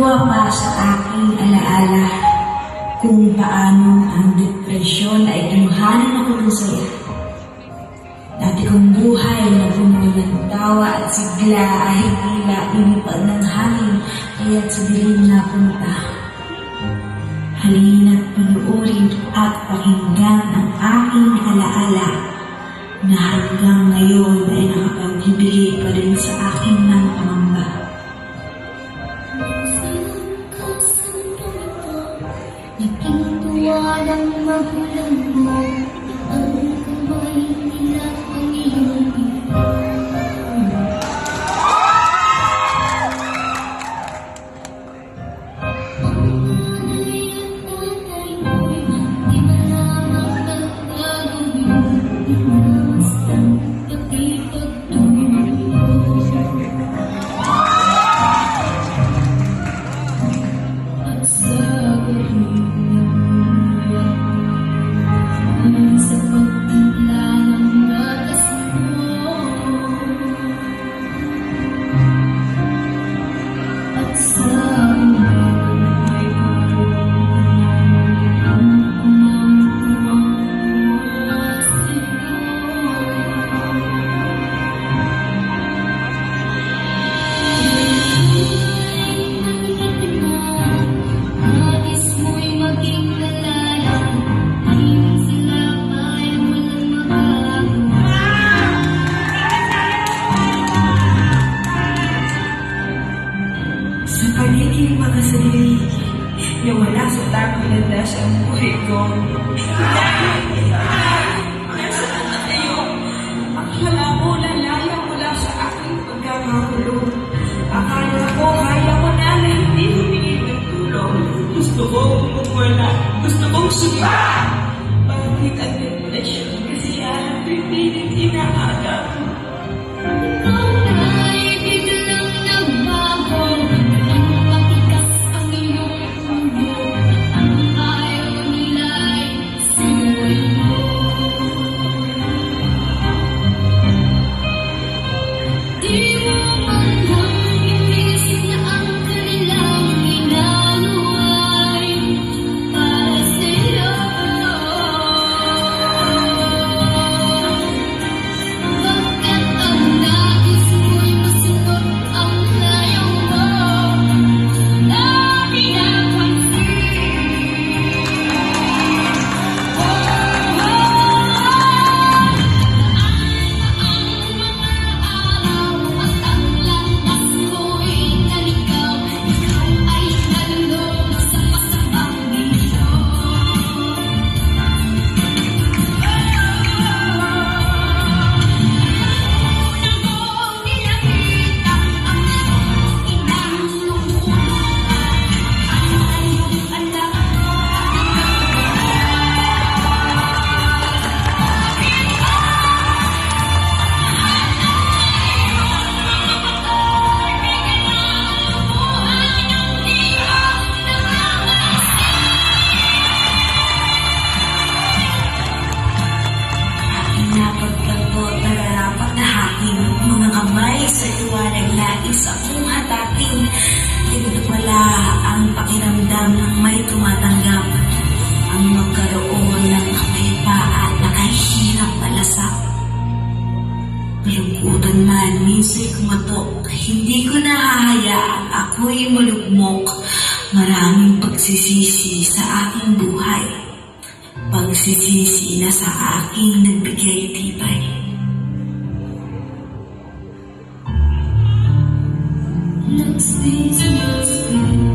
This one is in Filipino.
Luwa pa sa aking alaala kung paano ang depresyon ay kinuhanan ako ng saya. Dati kong buhay na puno ng tawa at sigla ay tila lumipad ng hangin kaya't sa dilim na punta. Halina't panuorin at pakinggan ang aking alaala na hanggang ngayon ay nakapagbibigay pa rin sa akin ng pangamba. Nagkintuwa ng magulang mo Ang kamay nila ang iyong Sa pagiging makasarili, nawala sa takot na nasa ang buhay ko. Dahil, na tayo, akala mo lalaya mula sa aking pagkakakulong. Akala ko kaya mo na na hindi humingi ng. Gusto ko wala. Gusto kong sumpa. Bakit ang depresyon kasi ang pipilit inaagap? Ikaw sa liwanag nais akong hatating. Ito pala ang pakiramdam ng may tumatanggap. Ang magkaroon ng kapayapaan na kahirap palasak. Malungkutan man, minsan kumatok. Hindi ko nahahayaan ako'y malugmok. Maraming pagsisisi sa aking buhay pagsisisi na sa aking nagbigay tibay. these in your.